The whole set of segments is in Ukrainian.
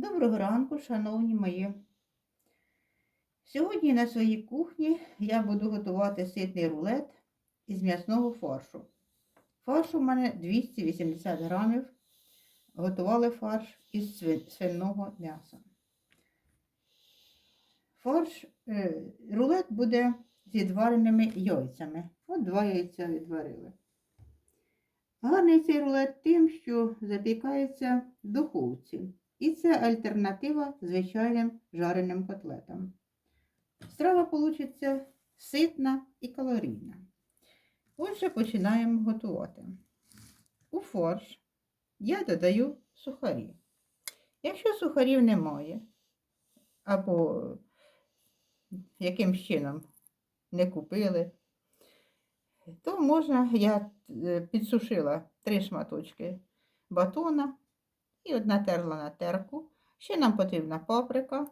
Доброго ранку, шановні мої. Сьогодні на своїй кухні я буду готувати ситний рулет із м'ясного фаршу. Фарш у мене 280 грамів. Готували фарш із свиного м'яса. Фарш, е, рулет буде з відвареними яйцями. От два яйця відварили. Гарний цей рулет тим, що запікається в духовці. І це альтернатива звичайним жареним котлетам. Страва получиться ситна і калорійна. Отже, починаємо готувати. У фарш я додаю сухарі. Якщо сухарів немає, або яким чином не купили, то можна, я е, підсушила три шматочки батона і от натерла на терку. Ще нам потрібна паприка,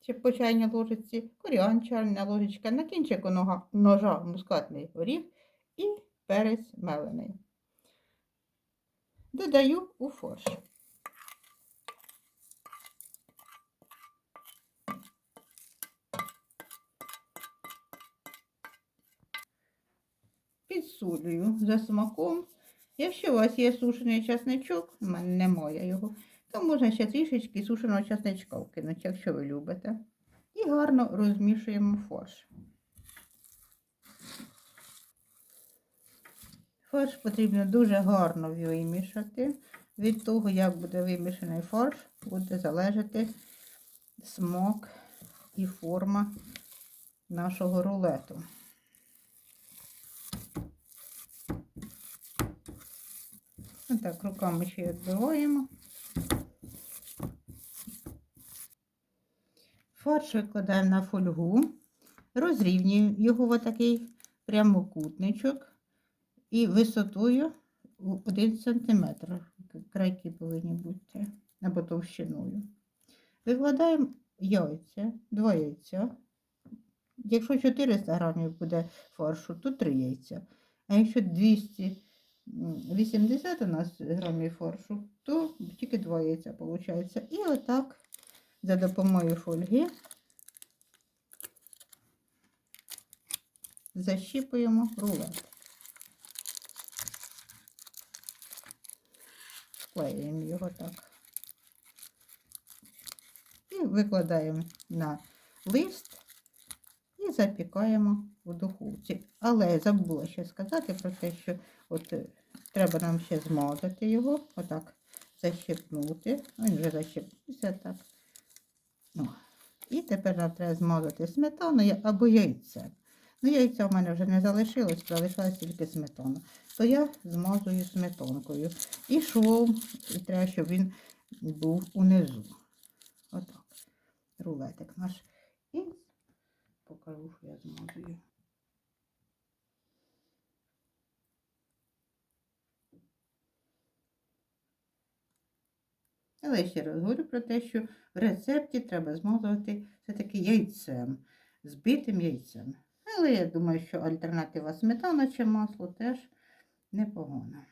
чи по чайній ложечці, коріан чайна ложечка, на кінчику ножа мускатний горіх і перець мелений. Додаю у фарш. Підсолюю за смаком. Якщо у вас є сушений часничок, у мене немає його, то можна ще трішечки сушеного часничка вкинути, якщо ви любите. І гарно розмішуємо фарш. Фарш потрібно дуже гарно вимішати. Від того, як буде вимішаний фарш, буде залежати смак і форма нашого рулету. Отак, руками ще відбиваємо. Фарш викладаємо на фольгу, розрівнюємо його в такий прямокутничок і висотою 1 см. Крайки повинні бути або товщиною. Викладаємо яйця, два яйця. Якщо 400 грамів буде фаршу, то 3 яйця. А якщо 200 80 у нас грамів фаршу, то тільки два виходить. І отак за допомогою фольги защіпуємо рулет. Склеюємо його так. І викладаємо на лист запікаємо у духовці. Але забула ще сказати про те, що от е, треба нам ще змазати його, отак защипнути. Він вже защипнувся так. Ну, і тепер нам треба змазати сметаною або яйцем. Ну, яйця в мене вже не залишилось, залишилась тільки сметана. То я змазую сметанкою. І швом, і треба, щоб він був унизу. Отак. Рулетик наш. І покажу, що я змазую. Але ще раз говорю про те, що в рецепті треба змазувати все-таки яйцем, збитим яйцем. Але я думаю, що альтернатива сметана чи масло теж непогано.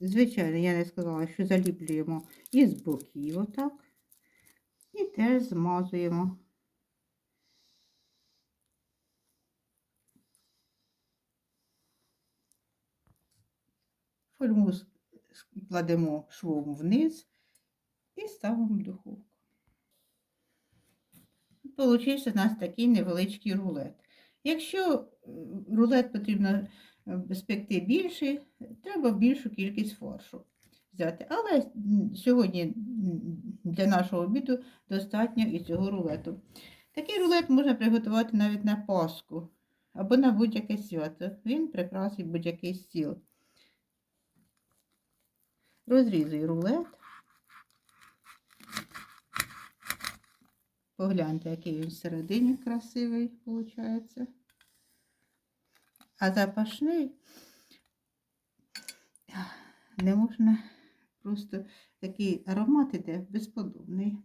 Звичайно, я не сказала, що заліплюємо із боків отак. І теж змазуємо. С- кладемо швом вниз і ставимо в духовку. Получився у нас такий невеличкий рулет. Якщо е, рулет потрібно е, спекти більший, треба більшу кількість фаршу взяти. Але сьогодні для нашого обіду достатньо і цього рулету. Такий рулет можна приготувати навіть на Пасху або на будь-яке свято. Він прикрасить будь-який стіл. Розрізую рулет. Погляньте, який він всередині красивий, виходить. А запашний не можна просто такий аромат іде безподобний.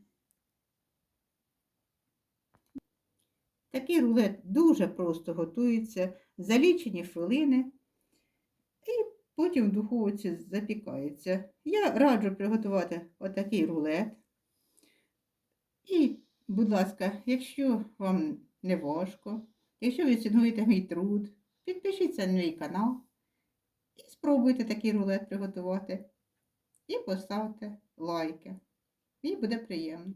Такий рулет дуже просто готується за лічені хвилини потім в духовці запікається. Я раджу приготувати отакий рулет І, будь ласка, якщо вам не важко, якщо ви цінуєте мій труд, підпишіться на мій канал і спробуйте такий рулет приготувати. І поставте лайки. Мені буде приємно.